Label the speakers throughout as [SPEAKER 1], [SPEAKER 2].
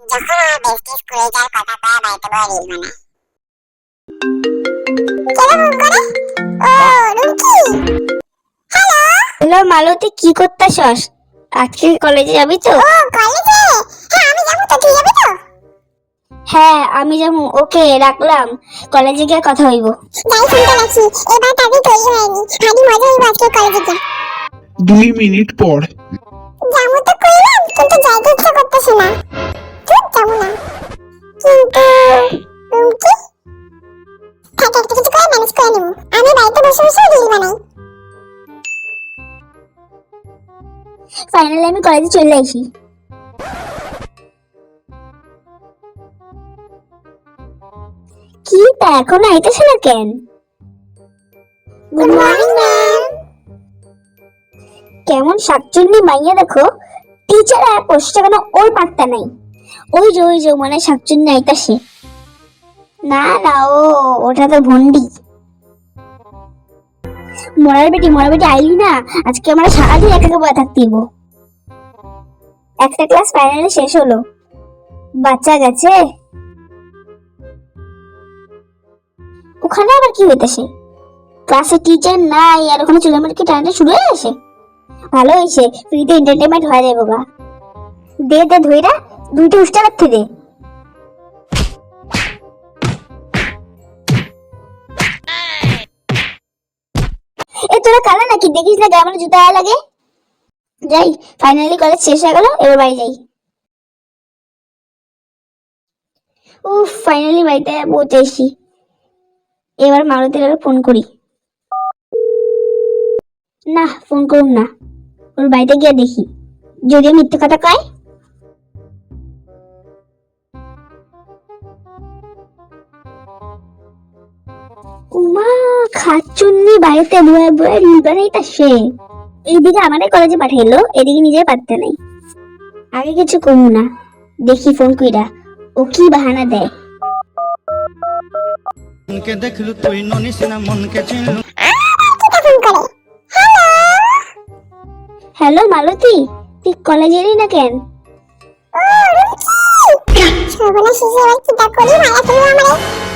[SPEAKER 1] যখন আমার বেস্টি স্কুলে যাওয়ার কথা কয় বাড়িতে বড় রিল বানায় কে ফোন করে ও রুমকি
[SPEAKER 2] হ্যালো মালতী কি করতেছস? আজকে কলেজে যাবি তো?
[SPEAKER 1] ও কলেজে হ্যাঁ আমি যাব তো তুই যাবি তো?
[SPEAKER 2] হ্যাঁ আমি যাব। ওকে রাখলাম। কলেজে গিয়ে কথা হইব।
[SPEAKER 1] যাই ফোনটা রাখি এবার তাকে তৈরি হয়নি। ভারী মজা হইব আজকে কলেজে যা
[SPEAKER 3] দুই মিনিট পর।
[SPEAKER 1] যাব তো কইলাম কিন্তু যাইতে ইচ্ছা করতেছে না। একটা কিছু করে ম্যানেজ করে নেব। আমি বাড়িতে বসে বসে রিল বানাই।
[SPEAKER 2] ফাইনালি আমি কলেজে চলে আসি। কি তা এখন আইতেছে না কেন?
[SPEAKER 1] গুড মর্নিং ম্যাম
[SPEAKER 2] কেমন শাকচুন্নি মাইয়া দেখো টিচার আর পোস্টটা কোনো ওর পাত্তা নাই। ওই যে ওই যে মানে শাকচুন্নি আইতাছে। না না, ও, ওটা তো ভন্ডি মরার বেটি মরার বেটি আইলি না? আজকে আমরা সারাদিন একা একা বয়ে থাকতে। একটা ক্লাস ফাইনালি শেষ হলো। বাচ্চা গেছে। ওখানে আবার কি হইতেছে? ক্লাসে টিচার নাই, আর ওখানে চুলামেটকে টানাটা শুরু হয়ে গেছে? ভালো হয়েছে ফ্রিতে এন্টারটেনমেন্ট হয়ে যাবে গা। দে দে, ধইরা, দুইটা উষ্টা রাখতে দে। তোরা কালা নাকি? দেখিস না গায়ে আমার জুতা লাগে? যাই ফাইনালি কলেজ শেষ হয়ে গেল, এবার বাড়ি যাই। উফ ফাইনালি বাড়িতে পৌঁছেছি এবার মারুতির ফোন করি। না ফোন করুন না। ওর বাড়িতে গিয়ে দেখি। যদি মিথ্যে কথা কয়। উমা! বাড়িতে বয়ে বয়ে রিল বানাইতাছে এইদিকে আমাদের কলেজে পাঠাইলো এদিকে নিজে পারতে নাই। আগে কিছু কমু না দেখি ফোন কইরা ও কি বাহানা দেয়?
[SPEAKER 4] মনকে দেখলু তুই ননিস না মনকে চিনলু।
[SPEAKER 1] কিটা ফোন করে হ্যালো
[SPEAKER 2] হ্যালো মালতী তুই কলেজে এলি না কেন?
[SPEAKER 1] ও শেষে এবার করি মায়া ফেলব আমারে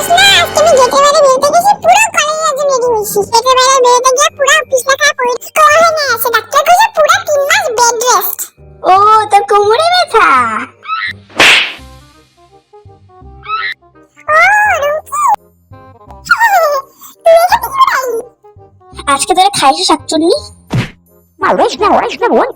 [SPEAKER 1] আর না আজকে আমি গেটে বাইরে বেরোতে গেছি পুরো কলেজে আজ রেডি হইছি গেটে বাইরে বেরোতে গিয়ে পুরো পিছলা খাওয়া পরিষ্কার হয়ে নিয়ে আসে ডাক্তার কইছে পুরো তিন মাস বেড রেস্ট
[SPEAKER 2] ও তোর কোমরে ব্যথা। আজকে তোরা খাইছো শাকচুন্নি?
[SPEAKER 1] মালবেশ না ওরাস না বোন